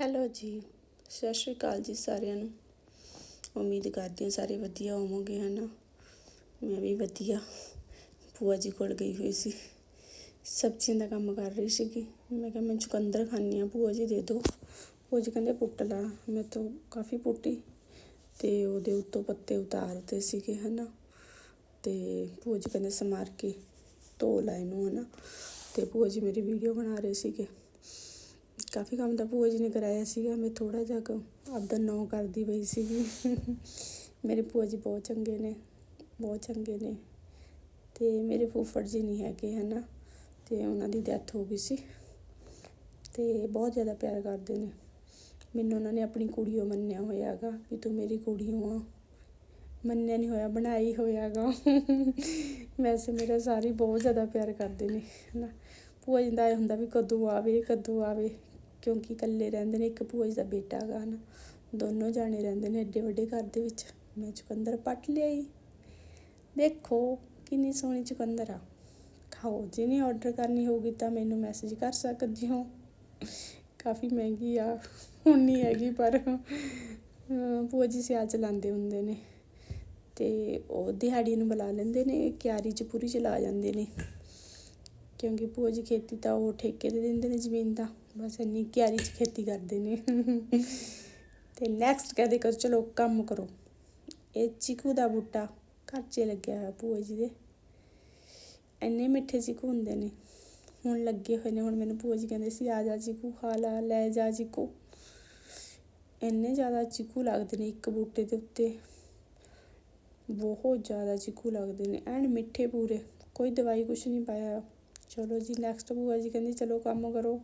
Hello ਜੀ, ਸਤਿ ਸ਼੍ਰੀ ਅਕਾਲ ਜੀ ਸਾਰਿਆਂ ਨੂੰ। ਉਮੀਦ ਕਰਦੀ ਹਾਂ ਸਾਰੇ ਵਧੀਆ ਹੋਵੋਗੇ, ਹਨਾ? ਮੈਂ ਵੀ ਵਧੀਆ। ਭੂਆ ਜੀ ਕੋਲ ਗਈ ਹੋਈ ਸੀ। ਸਬਜ਼ੀਆਂ ਦਾ ਕੰਮ ਕਰ ਰਹੀ ਸੀਗੀ। ਮੈਂ ਕਿਹਾ ਮੈਂ ਚੁਕੰਦਰ ਖਾਣੀ ਆ, ਭੂਆ ਜੀ ਦੇ ਦਿਓ ਭੂਆ ਜੀ ਕਹਿੰਦੇ, ਪੁੱਟ ਲਾ ਮੈਂ ਤੋਂ ਕਾਫੀ ਪੁੱਟੀ। ਤੇ ਉਹਦੇ ਉੱਤੋਂ ਪੱਤੇ ਉਤਾਰਦੇ ਸੀਗੇ, ਹਨਾ? ਤੇ ਭੂਆ ਜੀ ਕਹਿੰਦੇ, ਸਮਾਰ ਕੇ ਧੋ ਲੈ ਇਹਨੂੰ, ਹਨਾ? ਤੇ ਭੂਆ ਜੀ ਮੇਰੀ ਵੀਡੀਓ ਬਣਾ ਰਹੇ ਸੀਗੇ। ਕਾਫੀ ਕੰਮ ਤਾਂ ਭੂਆ ਜੀ ਨੇ ਕਰਾਇਆ ਸੀਗਾ, ਮੈਂ ਥੋੜਾ ਜਿਹਾ ਆਪਦਾ ਨੌ ਕਰਦੀ ਪਈ ਸੀਗੀ। ਮੇਰੇ ਭੂਆ ਜੀ ਬਹੁਤ ਚੰਗੇ ਨੇ, ਬਹੁਤ ਚੰਗੇ ਨੇ। ਤੇ ਮੇਰੇ ਫੁੱਫੜ ਜੀ ਨਹੀਂ ਹੈਗੇ ਹਨਾ, ਤੇ ਉਹਨਾਂ ਦੀ ਡੈਥ ਹੋ ਗਈ ਸੀ। ਤੇ ਬਹੁਤ ਜ਼ਿਆਦਾ ਪਿਆਰ ਕਰਦੇ ਨੇ। ਮੈਨੂੰ ਉਹਨਾਂ ਨੇ ਆਪਣੀ ਕੁੜੀਓ ਮੰਨਿਆ ਹੋਇਆਗਾ ਵੀ ਤੂੰ ਮੇਰੀ ਕੁੜੀ ਆ। ਮੰਨਿਆ ਨਹੀਂ ਹੋਇਆ, ਬਣਾਈ ਹੋਇਆਗਾ ਵੈਸੇ ਮੇਰਾ ਸਾਰੇ ਬਹੁਤ ਜ਼ਿਆਦਾ ਪਿਆਰ ਕਰਦੇ ਨੇ, ਹਨਾ। ਭੂਆ ਜੀ ਦਾ ਇਹ ਹੁੰਦਾ ਵੀ ਕਦੋਂ ਆਵੇ ਕਦੋਂ ਆਵੇ। ਕਿਉਂਕਿ ਇਕੱਲੇ ਰਹਿੰਦੇ ਨੇ, ਇੱਕ ਭੂਆ ਜੀ ਦਾ ਬੇਟਾ ਹੈਗਾ ਹਨਾ, ਦੋਨੋਂ ਜਾਣੇ ਰਹਿੰਦੇ ਨੇ ਐਡੇ ਵੱਡੇ ਘਰ ਦੇ ਵਿੱਚ। ਮੈਂ ਚੁਕੰਦਰ ਪੱਟ ਲਿਆਈ। ਦੇਖੋ, ਕਿੰਨੀ ਸੋਹਣੀ ਚੁਕੰਦਰ ਆ। ਖਾਓ ਜਿਹਨੇ ਆਰਡਰ ਕਰਨੀ ਹੋਊਗੀ ਤਾਂ ਮੈਨੂੰ ਮੈਸੇਜ ਕਰ ਸਕਦੇ ਹੋ। ਕਾਫੀ ਮਹਿੰਗੀ ਆ, ਹੁਣ ਨਹੀਂ ਹੈਗੀ, ਪਰ, ਅਹ ਭੂਆ ਜੀ ਸਿਆਲ ਚਲਾਉਂਦੇ ਹੁੰਦੇ ਨੇ। ਤੇ ਉਹ ਦਿਹਾੜੀ ਨੂੰ ਬੁਲਾ ਲੈਂਦੇ ਨੇ, ਕਿਆਰੀ 'ਚ ਪੂਰੀ ਚਲਾ ਜਾਂਦੇ ਨੇ। ਕਿਉਂਕਿ ਭੂਆ ਜੀ ਖੇਤੀ ਤਾਂ ਉਹ ਠੇਕੇ ਤੇ ਦਿੰਦੇ ਨੇ ਜ਼ਮੀਨ ਦਾ। ਬਸ ਇੰਨੀ ਕਿਆਰੀ 'ਚ ਖੇਤੀ ਕਰਦੇ ਨੇ। ਤੇ ਨੈਕਸਟ ਕਹਦੇ ਕਰ ਚਲੋ ਕੰਮ ਕਰੋ। ਇਹ ਚੀਕੂ ਦਾ ਬੂਟਾ ਘਰ 'ਚ ਲੱਗਿਆ ਹੋਇਆ ਭੂਆ ਜੀ ਦੇ। ਇੰਨੇ ਮਿੱਠੇ ਚੀਕੂ ਹੁੰਦੇ ਨੇ। ਹੁਣ ਲੱਗੇ ਹੋਏ ਨੇ, ਹੁਣ ਮੈਨੂੰ ਭੂਆ ਜੀ ਕਹਿੰਦੇ ਸੀ, ਆ ਜਾ ਚੀਕੂ, ਖਾ ਲਾ, ਲੈ ਜਾ ਚੀਕੂ। ਇੰਨੇ ਜ਼ਿਆਦਾ ਚੀਕੂ ਲੱਗਦੇ ਨੇ ਇੱਕ ਬੂਟੇ ਦੇ ਉੱਤੇ। ਬਹੁਤ ਜ਼ਿਆਦਾ ਚੀਕੂ ਲੱਗਦੇ ਨੇ, ਐਨ ਮਿੱਠੇ ਪੂਰੇ। ਕੋਈ ਦਵਾਈ ਕੁਛ ਨਹੀਂ ਪਾਇਆ। ਚਲੋ ਜੀ ਨੈਕਸਟ ਭੂਆ ਜੀ ਕਹਿੰਦੀ, ਚਲੋ ਕੰਮ ਕਰੋ।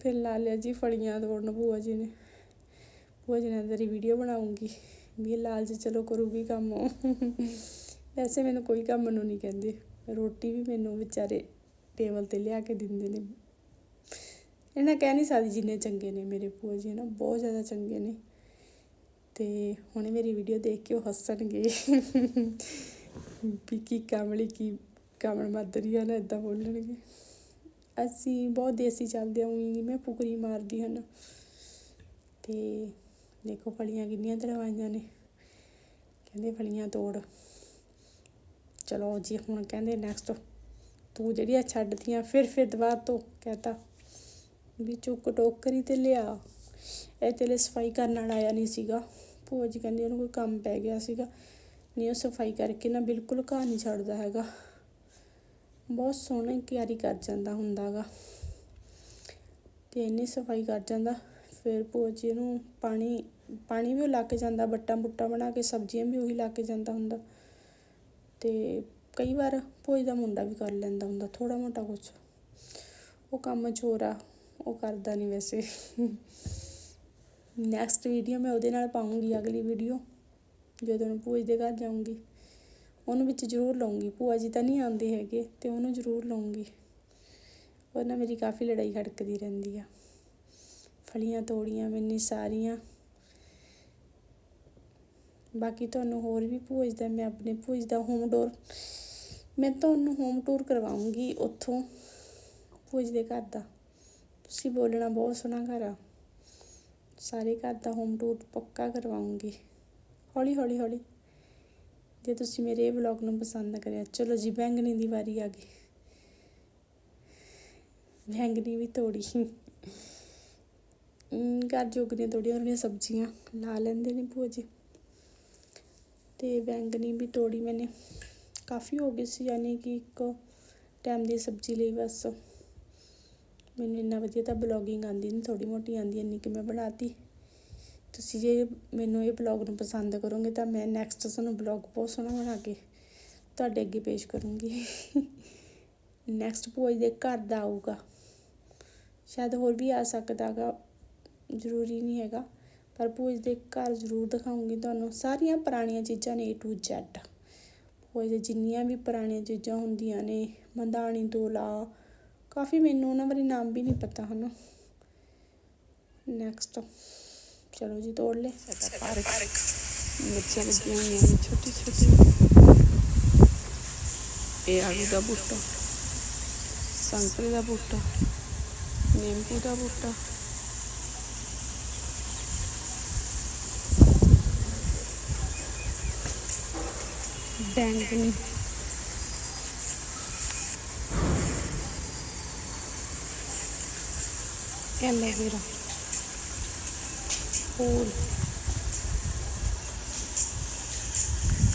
ਫਿਰ ਲਾ ਲਿਆ ਜੀ ਫੜੀਆਂ ਤੋੜਨ ਭੂਆ ਜੀ ਨੇ। ਭੂਆ ਜੀ ਨੇ ਤੇਰੀ ਵੀਡੀਓ ਬਣਾਉਂਗੀ। ਵੀ ਇਹ ਲਾਲ ਜੀ ਚਲੋ ਕਰੂਗੀ ਕੰਮ। ਵੈਸੇ ਮੈਨੂੰ ਕੋਈ ਕੰਮ ਨੂੰ ਨਹੀਂ ਕਹਿੰਦੇ। ਰੋਟੀ ਵੀ ਮੈਨੂੰ ਵਿਚਾਰੇ ਟੇਬਲ ਤੇ ਲਿਆ ਕੇ ਦਿੰਦੇ ਨੇ। ਇਹਨਾਂ ਕਹਿ ਨਹੀਂ ਸਕਦੀ ਜਿੰਨੇ ਚੰਗੇ ਨੇ ਮੇਰੇ ਭੂਆ ਜੀ ਨਾ ਬਹੁਤ ਜ਼ਿਆਦਾ ਚੰਗੇ ਨੇ। ਤੇ ਹੁਣੇ ਮੇਰੀ ਵੀਡੀਓ ਦੇਖ ਕੇ ਉਹ ਹੱਸਣਗੇ। ਵੀ ਕੀ ਕਾਮਲੀ ਕੀ ਕਾਮਣ ਮਾਦਰੀ ਆ ਨਾ ਇਦਾਂ ਬੋਲਣਗੇ। ਅਸੀਂ ਬਹੁਤ ਦੇਸੀ ਚੱਲਦੇ ਆ ਉਹੀ ਮੈਂ ਫੁਕਰੀ ਮਾਰਦੀ ਹਨ ਤੇ ਦੇਖੋ ਫਲੀਆਂ ਕਿੰਨੀਆਂ ਤੜਵਾਈਆਂ ਨੇ। ਕਹਿੰਦੇ ਫਲੀਆਂ ਤੋੜ। ਚਲੋ ਜੀ, ਹੁਣ ਕਹਿੰਦੇ ਨੈਕਸਟ ਤੂੰ ਜਿਹੜੀਆਂ ਛੱਡਦੀਆਂ ਫਿਰ ਫਿਰ ਦੁਬਾਰਾ ਤੋਂ ਕਹਤਾ ਵੀ ਚੁੱਕ ਟੋਕਰੀ ਤੇ ਲਿਆ। ਇਹ ਤੇਲੇ ਸਫ਼ਾਈ ਕਰਨ ਵਾਲਾ ਆਇਆ ਨਹੀਂ ਸੀਗਾ। ਭੂਆ ਜੀ ਕਹਿੰਦੇ ਉਹਨੂੰ ਕੋਈ ਕੰਮ ਪੈ ਗਿਆ ਸੀਗਾ। ਨਹੀਂ, ਉਹ ਸਫ਼ਾਈ ਕਰਕੇ ਨਾ ਬਿਲਕੁਲ ਘਰ ਨਹੀਂ ਛੱਡਦਾ ਹੈਗਾ। ਬਹੁਤ ਸੋਹਣੀ ਕਿਆਰੀ ਕਰ ਜਾਂਦਾ ਹੁੰਦਾਗਾ। ਤੇ ਇੰਨੀ ਸਫ਼ਾਈ ਕਰ ਜਾਂਦਾ, ਫਿਰ ਭੂਆ ਜੀ ਨੂੰ ਪਾਣੀ ਪਾਣੀ ਵੀ ਉਹ ਲਾ ਕੇ ਜਾਂਦਾ ਬੱਟਾ ਬੁੱਟਾ ਬਣਾ ਕੇ, ਸਬਜ਼ੀਆਂ ਵੀ ਉਹੀ ਲਾ ਕੇ ਜਾਂਦਾ ਹੁੰਦਾ। ਤੇ ਕਈ ਵਾਰ ਭੋਜ ਦਾ ਮੁੰਡਾ ਵੀ ਕਰ ਲੈਂਦਾ ਹੁੰਦਾ ਥੋੜਾ ਮੋਟਾ ਕੁਛ। ਉਹ ਕੰਮ ਚੋਰਾ ਉਹ ਕਰਦਾ ਨਹੀਂ ਵੈਸੇ। ਨੈਕਸਟ ਵੀਡੀਓ ਮੈਂ ਉਹਦੇ ਨਾਲ ਪਾਉਂਗੀ ਅਗਲੀ ਵੀਡੀਓ ਜਦੋਂ ਭੋਜ ਦੇ ਘਰ ਜਾਊਂਗੀ। ਉਹਨੂੰ ਵਿੱਚ ਜ਼ਰੂਰ ਲਾਉਂਗੀ। ਭੂਆ ਜੀ ਤਾਂ ਨਹੀਂ ਆਉਂਦੇ ਹੈਗੇ, ਤੇ ਉਹਨੂੰ ਜ਼ਰੂਰ ਲਾਉਂਗੀ। ਉਹ ਨਾਲ ਮੇਰੀ ਕਾਫੀ ਲੜਾਈ ਖੜਕਦੀ ਰਹਿੰਦੀ ਆ। ਫਲੀਆਂ ਤੋੜੀਆਂ ਮੈਨੇ ਸਾਰੀਆਂ। ਬਾਕੀ ਤੁਹਾਨੂੰ ਹੋਰ ਵੀ ਭੂਜ ਦਾ, ਮੈਂ ਆਪਣੇ ਭੂਜ ਦਾ ਹੋਮ ਟੂਰ ਮੈਂ ਤੁਹਾਨੂੰ ਹੋਮ ਟੂਰ ਕਰਵਾਉਂਗੀ ਉੱਥੋਂ ਭੂਜ ਦੇ ਘਰ ਦਾ। ਤੁਸੀਂ ਬੋਲਣਾ ਬਹੁਤ ਸੋਹਣਾ ਘਰ ਆ। ਸਾਰੇ ਘਰ ਦਾ ਹੋਮ ਟੂਰ ਪੱਕਾ ਕਰਵਾਉਂਗੀ। ਹੌਲੀ ਹੌਲੀ ਹੌਲੀ ਜੇ ਤੁਸੀਂ ਮੇਰੇ ਇਹ ਵਲੌਗ ਨੂੰ ਪਸੰਦ ਕਰਿਆ। ਚਲੋ ਜੀ ਬੈਂਗਣੀ ਦੀ ਵਾਰੀ ਆ ਗਈ। ਬੈਂਗਣੀ ਵੀ ਤੋੜੀ। ਅਮ, ਘਰ ਜੋਗੀਆਂ ਤੋੜੀਆਂ ਉਹਨੀਆਂ ਸਬਜ਼ੀਆਂ ਲਾ ਲੈਂਦੇ ਨੇ ਭੂਆ ਜੀ। ਤੇ ਬੈਂਗਣੀ ਵੀ ਤੋੜੀ ਮੈਨੇ। ਕਾਫੀ ਹੋ ਗਈ ਸੀ ਯਾਨੀ ਕਿ ਇੱਕ ਟਾਈਮ ਦੀ ਸਬਜ਼ੀ ਲਈ ਬਸ। ਮੈਨੂੰ ਇੰਨਾ ਵਧੀਆ ਤਾਂ ਬਲੌਗਿੰਗ ਆਉਂਦੀ ਨਹੀਂ ਥੋੜੀ ਮੋਟੀ ਆਉਂਦੀ ਇੰਨੀ ਕਿ ਮੈਂ ਬਣਾਤੀ। ਤੁਸੀਂ ਜੇ ਮੈਨੂੰ ਇਹ ਬਲੌਗ ਨੂੰ ਪਸੰਦ ਕਰੋਗੇ ਤਾਂ ਮੈਂ ਨੈਕਸਟ ਤੁਹਾਨੂੰ ਬਲੌਗ ਬਹੁਤ ਸੋਹਣਾ ਬਣਾ ਕੇ ਤੁਹਾਡੇ ਅੱਗੇ ਪੇਸ਼ ਕਰੂੰਗੀ। ਨੈਕਸਟ ਭੂਆ ਦੇ ਘਰ ਦਾ ਆਊਗਾ। ਸ਼ਾਇਦ ਹੋਰ ਵੀ ਆ ਸਕਦਾਗਾ, ਜ਼ਰੂਰੀ ਨਹੀਂ ਹੈਗਾ। ਪਰ ਭੂਆ ਦੇ ਘਰ ਜ਼ਰੂਰ ਦਿਖਾਉਂਗੀ ਤੁਹਾਨੂੰ। ਸਾਰੀਆਂ ਪੁਰਾਣੀਆਂ ਚੀਜ਼ਾਂ ਨੇ A to Z ਭੂਆ ਦੇ ਜਿੰਨੀਆਂ ਵੀ ਪੁਰਾਣੀਆਂ ਚੀਜ਼ਾਂ ਹੁੰਦੀਆਂ ਨੇ, ਮੰਦਾਣੀ, ਤੋਲਾ, ਕਾਫੀ ਮੈਨੂੰ ਉਹਨਾਂ ਬਾਰੇ ਨਾਮ ਵੀ ਨਹੀਂ ਪਤਾ ਹਨ। ਨੈਕਸਟ चलो जी तोड़ ले मिर्चियाँ लगी हुई हैं छोटी छोटी ये आलू का बूटा संतरे का बूटा नींबू का बूटा बैंगनी एलोवेरा cool.